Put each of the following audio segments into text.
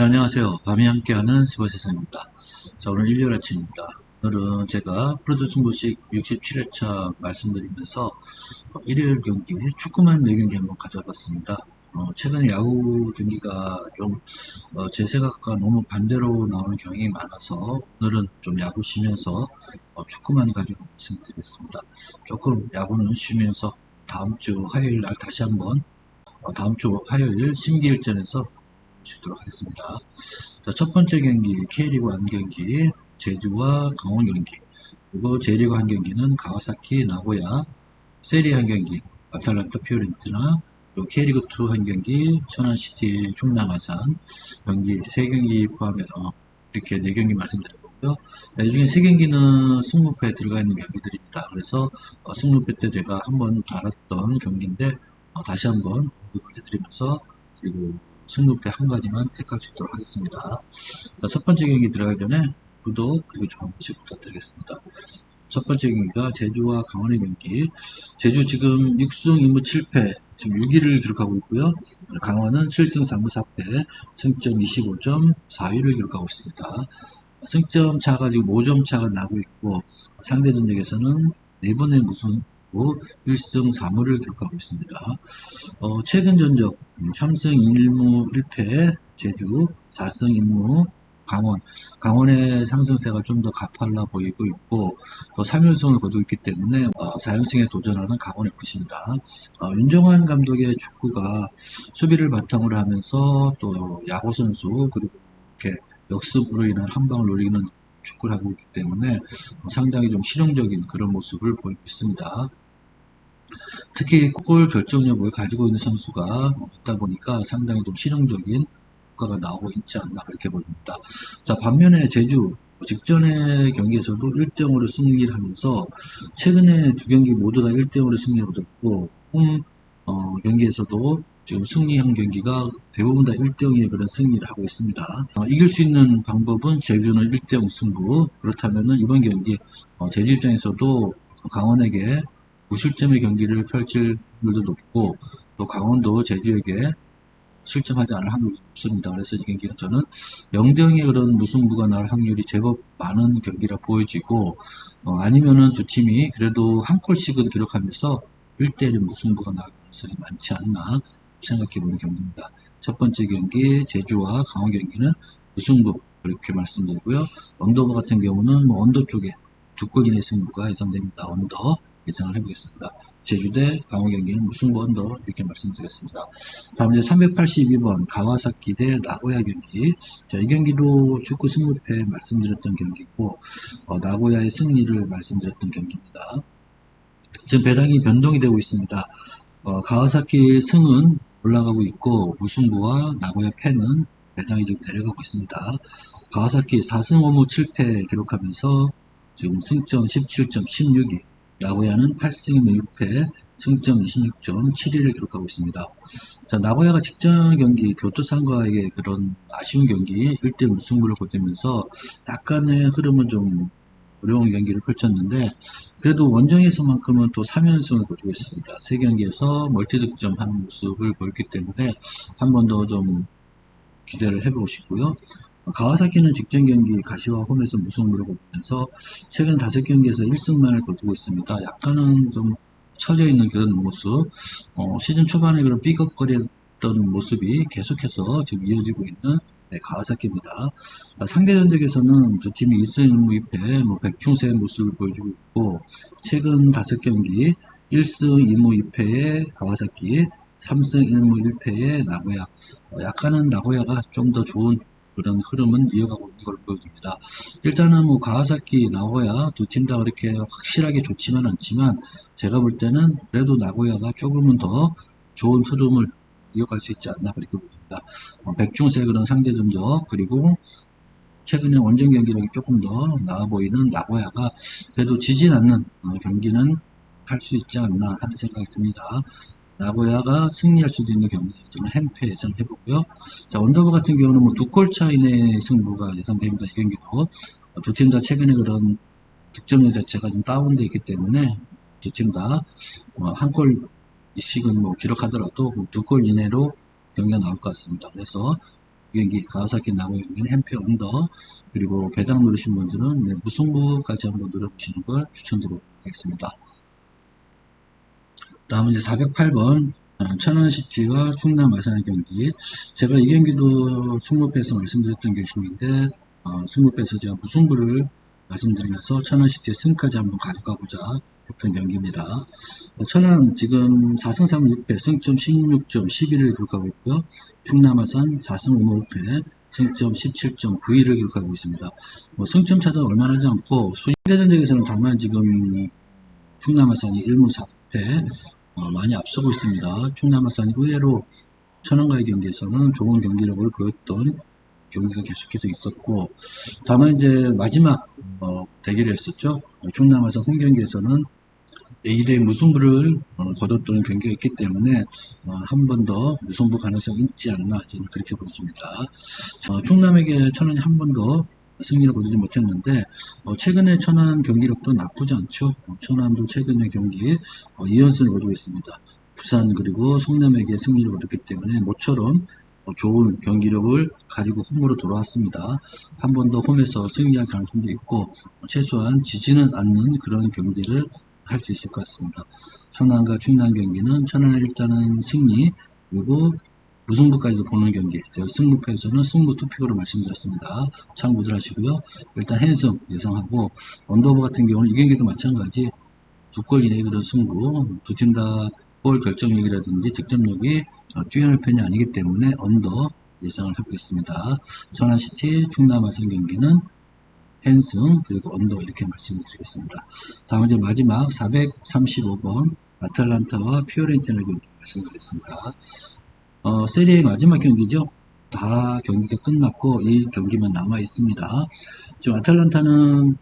네, 안녕하세요. 밤이 함께하는 스포세상입니다. 자, 오늘 일요일 아침입니다. 오늘은 제가 프로듀 승부식 67회차 말씀드리면서 어, 일요일 경기 축구만 4경기 한번 가져봤습니다. 어, 최근에 야구 경기가 좀, 어, 제 생각과 너무 반대로 나오는 경향이 많아서 오늘은 좀 야구 쉬면서 어, 축구만 가지고 말씀드리겠습니다. 조금 야구는 쉬면서 다음 주 화요일 날 다시 한번 어, 다음 주 화요일 심기일전에서 보도록 하겠습니다. 자, 첫 번째 경기 K리그 한 경기 제주와 강원 경기 그리고 J리그 한 경기는 가와사키 나고야 세리 한 경기 아탈란타 피오렌티나 그리고 K리그 2 한 경기 천안시티 충남 아산 경기 세 경기 포함해서 어, 이렇게 네 경기 말씀드렸고요. 네, 이 중에 세 경기는 승무패에 들어가 있는 경기들입니다. 그래서 어, 승무패 때 제가 한번 다뤘던 경기인데 어, 다시 한번 언급을 해드리면서 그리고 승무패 한 가지만 택할 수 있도록 하겠습니다. 자, 첫 번째 경기 들어가기 전에 구독 그리고 좋아요 부탁드리겠습니다. 첫 번째 경기가 제주와 강원의 경기. 제주 지금 6승 2무 7패, 지금 6위를 기록하고 있고요. 강원은 7승 3무 4패, 승점 25점 4위를 기록하고 있습니다. 승점 차가 지금 5점 차가 나고 있고 상대 전적에서는 네 번의 무승 후 1승 3무를 기록하고 있습니다. 어, 최근 전적 3승 1무 1패 제주 4승 1무 강원 강원의 상승세가 좀 더 가팔라 보이고 있고 또 3연승을 거두고 있기 때문에 어, 4연승에 도전하는 강원 FC입니다. 어, 윤정환 감독의 축구가 수비를 바탕으로 하면서 또 야구 선수 그리고 이렇게 역습으로 인한 한 방을 노리는 축구를 하고 있기 때문에 상당히 좀 실용적인 그런 모습을 보이고 있습니다. 특히 골 결정력을 가지고 있는 선수가 있다 보니까 상당히 좀 실용적인 효과가 나오고 있지 않나 그렇게 보입니다. 자 반면에 제주 직전의 경기에서도 1대0으로 승리를 하면서 최근에 두 경기 모두 다 1대0으로 승리를 얻었고 홈 어, 경기에서도 지금 승리한 경기가 대부분 다 1대0의 그런 승리를 하고 있습니다. 어, 이길 수 있는 방법은 제주는 1대0 승부 그렇다면 이번 경기 어, 제주 입장에서도 강원에게 무실점의 경기를 펼칠 확률도 높고 또 강원도 제주에게 실점하지 않을 확률이 높습니다. 그래서 이 경기는 저는 0대0의 그런 무승부가 날 확률이 제법 많은 경기라 보여지고 어, 아니면은 두 팀이 그래도 한 골씩은 기록하면서 1대1 무승부가 날 가능성이 많지 않나 생각해 보는 경기입니다. 첫 번째 경기 제주와 강원 경기는 무승부 그렇게 말씀드리고요. 언더버 같은 경우는 뭐 언더 쪽에 두 골 이내 승부가 예상됩니다. 언더 예상을 해보겠습니다. 제주 대 강원 경기는 무슨 권도 이렇게 말씀드리겠습니다. 다음 이제 382번 가와사키 대 나고야 경기. 자, 이 경기도 축구 승부패 말씀드렸던 경기고 어, 나고야의 승리를 말씀드렸던 경기입니다. 지금 배당이 변동이 되고 있습니다. 어, 가와사키 승은 올라가고 있고 무승부와 나고야 패는 배당이 좀 내려가고 있습니다. 가와사키 4승 5무 7패 기록하면서 지금 승점 17점 16위 나고야는 8승 6패, 승점 26점 7위를 기록하고 있습니다. 자, 나고야가 직전 경기 교토상과의 그런 아쉬운 경기 1대 무승부를 거두면서 약간의 흐름은 좀 어려운 경기를 펼쳤는데 그래도 원정에서만큼은 또 3연승을 거두고 있습니다. 세 경기에서 멀티 득점 한 모습을 보였기 때문에 한 번 더 좀 기대를 해보고 싶고요. 가와사키는 직전 경기 가시와 홈에서 무승부를 거두면서 최근 다섯 경기에서 1승만을 거두고 있습니다. 약간은 좀 처져 있는 그런 모습, 어, 시즌 초반에 그런 삐걱거렸던 모습이 계속해서 지금 이어지고 있는 네, 가와사키입니다. 상대 전적에서는 두 팀이 1승 1무 2패, 뭐 백충세의 모습을 보여주고 있고 최근 다섯 경기 1승 2무 2패의 가와사키, 3승 1무 1패의 나고야. 어, 약간은 나고야가 좀 더 좋은 그런 흐름은 이어가고 있는 걸 보여줍니다. 일단은 뭐 가와사키, 나고야 두 팀 다 그렇게 확실하게 좋지만 않지만 제가 볼 때는 그래도 나고야가 조금은 더 좋은 흐름을 이어갈 수 있지 않나 그렇게 봅니다. 어, 백중세 그런 상대 전적 그리고 최근에 원정 경기력이 조금 더 나아 보이는 나고야가 그래도 지진 않는 어, 경기는 할 수 있지 않나 하는 생각이 듭니다. 나고야가 승리할 수도 있는 경기 저는 햄페 예상해보고요. 자 언더버 같은 경우는 뭐 두 골 차이 내 승부가 예상됩니다. 이 경기도 어, 두팀 다 최근에 그런 득점력 자체가 좀 다운되어 있기 때문에 두 팀 다 한 골씩은 뭐 기록하더라도 두 골 이내로 경기가 나올 것 같습니다. 그래서 경기 가와사키 나고 있는 햄페 언더 그리고 배당 누르신 분들은 네, 무승부까지 한번 노려보시는 걸 추천드리도록 하겠습니다. 다음은 이제 408번 어, 천안시티와 충남 아산의 경기 제가 이 경기도 승부패에서 말씀드렸던 경기인데 어, 승부패에서 제가 무승부를 말씀드리면서 천안시티의 승까지 한번 가져가보자 했던 경기입니다. 어, 천안 지금 4승 3무 6패 승점 16점 11을 기록하고 있고요. 충남 아산 4승 5무 5패 승점 17.91을 기록하고 있습니다. 뭐 승점 차도 얼마 나지 않고 현대전적에서는 다만 지금 충남 아산이 1무 4패 어, 많이 앞서고 있습니다. 충남 아산이 의외로 천안과의 경기에서는 좋은 경기력을 보였던 경기가 계속해서 있었고 다만 이제 마지막 어, 대결을 했었죠. 어, 충남 아산 홈 경기에서는 2대 무승부를 어, 거뒀던 경기가 있기 때문에 어, 한번 더 무승부 가능성이 있지 않나 저는 그렇게 보여집니다. 어, 충남에게 천안이 한 번 더 승리를 거두지 못했는데 어, 최근에 천안 경기력도 나쁘지 않죠. 어, 천안도 최근에 경기 어, 2연승을 거두고 있습니다. 부산 그리고 성남에게 승리를 거뒀기 때문에 모처럼 어, 좋은 경기력을 가지고 홈으로 돌아왔습니다. 한 번 더 홈에서 승리할 가능성도 있고 어, 최소한 지지는 않는 그런 경기를 할 수 있을 것 같습니다. 천안과 충남 경기는 천안의 일단은 승리 그리고 무승부까지도 보는 경기 제가 승부패에서는 승부 투픽으로 말씀드렸습니다. 참고들 하시고요. 일단 핸승 예상하고 언더버 같은 경우는 이 경기도 마찬가지 두 골 이내의 그런 승부 두 팀 다 골 결정력이라든지 득점력이 어, 뛰어날 편이 아니기 때문에 언더 예상을 해보겠습니다. 천안시티 충남 아산 경기는 펜승 그리고 언더 이렇게 말씀을 드리겠습니다. 다음 이제 마지막 435번 아틀란타와 피오렌티나 경기 말씀드리겠습니다. 어, 세리의 마지막 경기죠. 다 경기가 끝났고 이 경기만 남아 있습니다. 지금 아틀란타는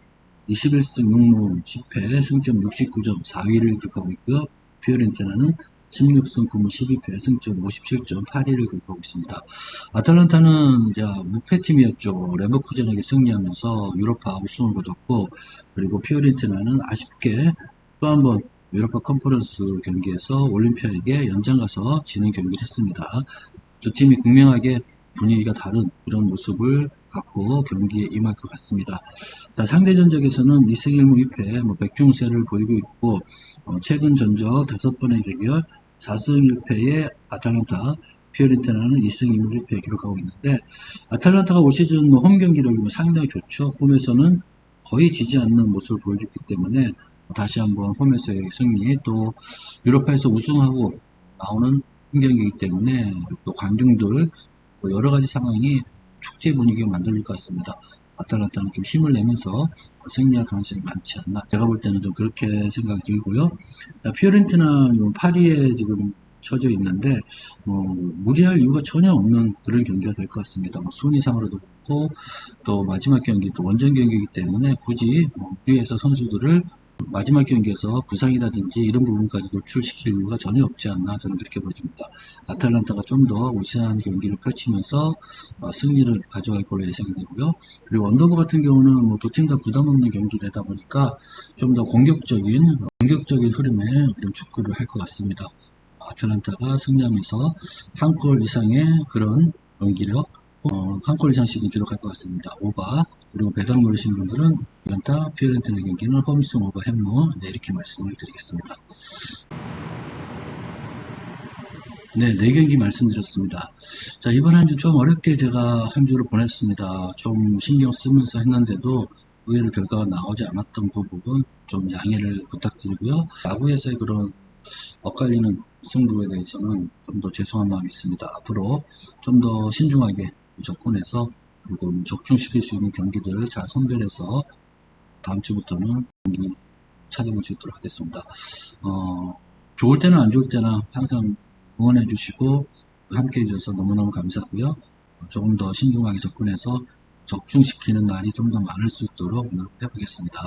21승 6무 10패 승점 69점 4위를 기록하고 있고요. 피오렌티나는 16승 9무 12패 승점 57점 8위를 기록하고 있습니다. 아틀란타는 이제 무패팀이었죠. 레버쿠젠에게 승리하면서 유로파 우승을 거뒀고 그리고 피오렌티나는 아쉽게 또 한 번 유로파 컨퍼런스 경기에서 올림피아에게 연장 가서 지는 경기를 했습니다. 두 팀이 극명하게 분위기가 다른 그런 모습을 갖고 경기에 임할 것 같습니다. 자, 상대 전적에서는 2승 1무 2패, 뭐 백중세를 보이고 있고 어, 최근 전적 다섯 번의 대결 4승 1패의 아탈란타, 피오렌티나는 2승 2무 1패 기록하고 있는데 아탈란타가 올 시즌 뭐홈 경기력이 뭐 상당히 좋죠. 홈에서는 거의 지지 않는 모습을 보여줬기 때문에 다시 한번 홈에서의 승리 또 유로파에서 우승하고 나오는 홈 경기이기 때문에 또 관중들 뭐 여러 가지 상황이 축제 분위기가 만들어질 것 같습니다. 아탈란타는 좀 힘을 내면서 승리할 가능성이 많지 않나. 제가 볼 때는 좀 그렇게 생각이 들고요. 피오렌티나 파리에 지금 처져 있는데, 뭐, 무리할 이유가 전혀 없는 그런 경기가 될 것 같습니다. 뭐 순위상으로도 그렇고, 또 마지막 경기, 또 원정 경기이기 때문에 굳이 뭐 무리해서 선수들을 마지막 경기에서 부상이라든지 이런 부분까지 노출시킬 이유가 전혀 없지 않나 저는 그렇게 보입니다. 아탈란타가 좀더 우세한 경기를 펼치면서 어, 승리를 가져갈 걸로 예상이 되고요. 그리고 언더버 같은 경우는 뭐 두 팀 다 부담 없는 경기 되다 보니까 좀 더 공격적인 공격적인 흐름의 그런 축구를 할 것 같습니다. 아틀란타가 승리하면서 한 골 이상의 그런 경기력 어, 한골 이상씩은 기록할 것 같습니다. 오바 그리고 배당 노리신 분들은 아틀란타 피오렌티나 경기는 홈승 오버 햄머 네, 이렇게 말씀을 드리겠습니다. 네, 네 경기 말씀드렸습니다. 자, 이번 한 주 좀 어렵게 제가 한 주를 보냈습니다. 좀 신경 쓰면서 했는데도 의외로 결과가 나오지 않았던 부분 좀 양해를 부탁드리고요. 야구에서의 그런 엇갈리는 승부에 대해서는 좀 더 죄송한 마음이 있습니다. 앞으로 좀 더 신중하게 접근해서 그리고 적중시킬 수 있는 경기들 잘 선별해서 다음 주부터는 경기 찾아볼 수 있도록 하겠습니다. 어, 좋을 때나 안 좋을 때나 항상 응원해 주시고 함께 해주셔서 너무너무 감사하고요. 조금 더 신중하게 접근해서 적중시키는 날이 좀 더 많을 수 있도록 노력해 보겠습니다.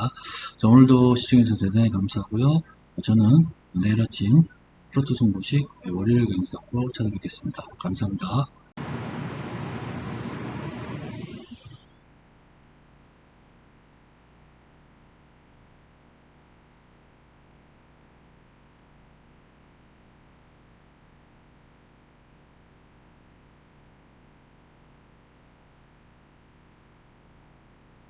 자, 오늘도 시청해주셔서 대단히 감사하고요. 저는 내일 아침 프로토 승부식 월요일 경기 갖고 찾아뵙겠습니다. 감사합니다.